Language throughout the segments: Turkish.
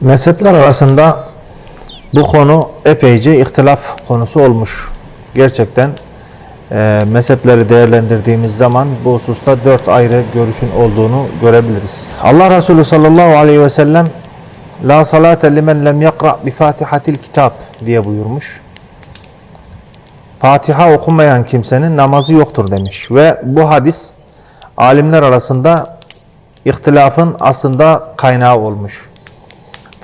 Mezhepler arasında bu konu epeyce ihtilaf konusu olmuş. Gerçekten e, mezhepleri değerlendirdiğimiz zaman bu hususta dört ayrı görüşün olduğunu görebiliriz. Allah Resulü sallallahu aleyhi ve sellem La salate limen lem yakra bi fatihatil kitap diye buyurmuş. Fatiha okumayan kimsenin namazı yoktur demiş. Ve bu hadis alimler arasında ihtilafın aslında kaynağı olmuş.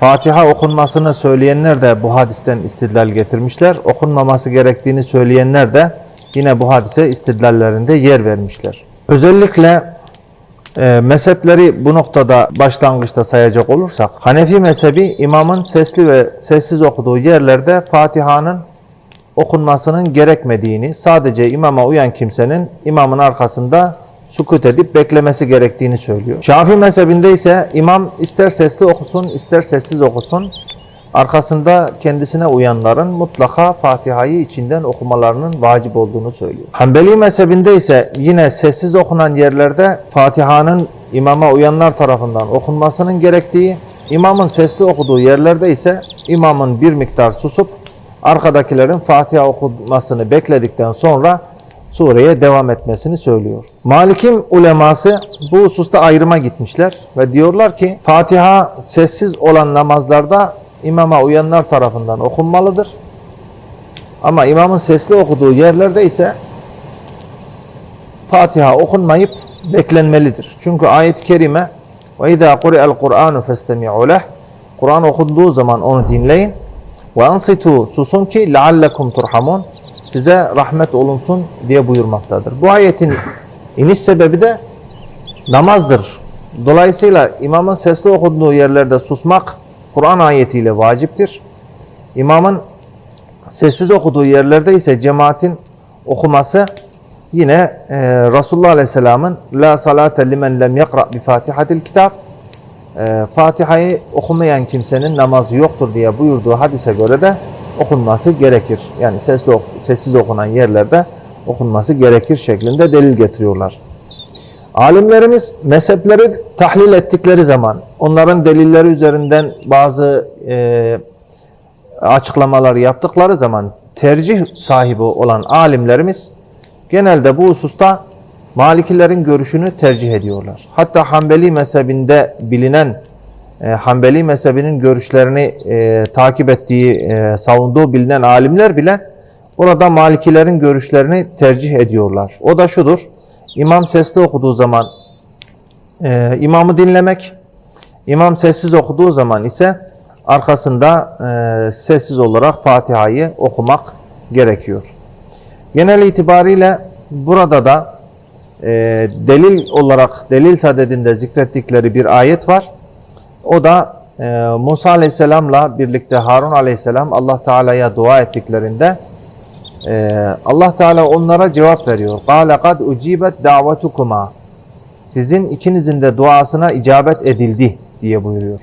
Fatiha okunmasını söyleyenler de bu hadisten istidlal getirmişler. Okunmaması gerektiğini söyleyenler de yine bu hadise istidlallerinde yer vermişler. Özellikle e, mezhepleri bu noktada başlangıçta sayacak olursak Hanefi mezhebi imamın sesli ve sessiz okuduğu yerlerde Fatiha'nın okunmasının gerekmediğini, sadece imama uyan kimsenin imamın arkasında sukut edip beklemesi gerektiğini söylüyor. Şafii mezhebinde ise imam ister sesli okusun, ister sessiz okusun, arkasında kendisine uyanların mutlaka Fatiha'yı içinden okumalarının vacip olduğunu söylüyor. Hanbeli mezhebinde ise yine sessiz okunan yerlerde Fatiha'nın imama uyanlar tarafından okunmasının gerektiği, imamın sesli okuduğu yerlerde ise imamın bir miktar susup arkadakilerin Fatiha okumasını bekledikten sonra sureye devam etmesini söylüyor. Malikim uleması bu hususta ayrıma gitmişler ve diyorlar ki Fatiha sessiz olan namazlarda imama uyanlar tarafından okunmalıdır. Ama imamın sesli okuduğu yerlerde ise Fatiha okunmayıp beklenmelidir. Çünkü ayet-i kerime izâ kuri'el Kur'anu festemi'u leh Kur'an okunduğu zaman onu dinleyin. Ansitu susun ki leallekum turhamun size rahmet olunsun diye buyurmaktadır. Bu ayetin iniş sebebi de namazdır. Dolayısıyla imamın sesli okunduğu yerlerde susmak Kur'an ayetiyle vaciptir. İmamın sessiz okuduğu yerlerde ise cemaatin okuması yine e, Resulullah Aleyhisselam'ın La salate limen lem yakra bi fatihatil kitap e, Fatiha'yı okumayan kimsenin namazı yoktur diye buyurduğu hadise göre de okunması gerekir. Yani sesli ok- sessiz okunan yerlerde okunması gerekir şeklinde delil getiriyorlar. Alimlerimiz mezhepleri tahlil ettikleri zaman onların delilleri üzerinden bazı e, açıklamalar yaptıkları zaman tercih sahibi olan alimlerimiz genelde bu hususta Malikilerin görüşünü tercih ediyorlar. Hatta Hanbeli mezhebinde bilinen e, Hanbeli mezhebinin görüşlerini e, takip ettiği, e, savunduğu bilinen alimler bile burada Malikilerin görüşlerini tercih ediyorlar. O da şudur. İmam sesli okuduğu zaman e, imamı dinlemek, imam sessiz okuduğu zaman ise arkasında e, sessiz olarak Fatiha'yı okumak gerekiyor. Genel itibariyle burada da e, delil olarak delil sadedinde zikrettikleri bir ayet var. O da e, Musa Aleyhisselam'la birlikte Harun Aleyhisselam Allah Teala'ya dua ettiklerinde e, Allah Teala onlara cevap veriyor. قَالَ قَدْ اُجِيبَتْ دَعْوَتُكُمَا Sizin ikinizin de duasına icabet edildi diye buyuruyor.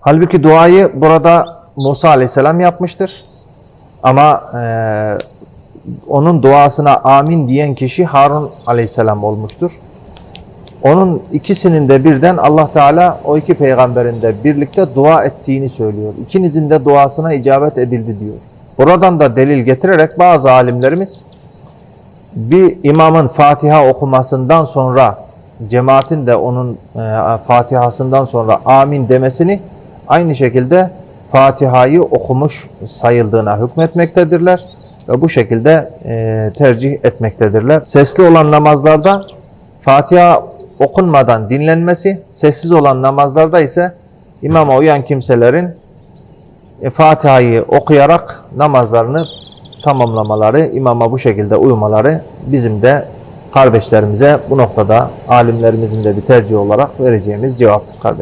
Halbuki duayı burada Musa Aleyhisselam yapmıştır. Ama e, onun duasına amin diyen kişi Harun Aleyhisselam olmuştur. Onun ikisinin de birden Allah Teala o iki peygamberin de birlikte dua ettiğini söylüyor. İkinizin de duasına icabet edildi diyor. Buradan da delil getirerek bazı alimlerimiz bir imamın Fatiha okumasından sonra cemaatin de onun e, Fatihasından sonra amin demesini aynı şekilde Fatiha'yı okumuş sayıldığına hükmetmektedirler ve bu şekilde e, tercih etmektedirler. Sesli olan namazlarda Fatiha okunmadan dinlenmesi, sessiz olan namazlarda ise imama uyan kimselerin Fatiha'yı okuyarak namazlarını tamamlamaları, imama bu şekilde uymaları bizim de kardeşlerimize bu noktada alimlerimizin de bir tercih olarak vereceğimiz cevaptır kardeş.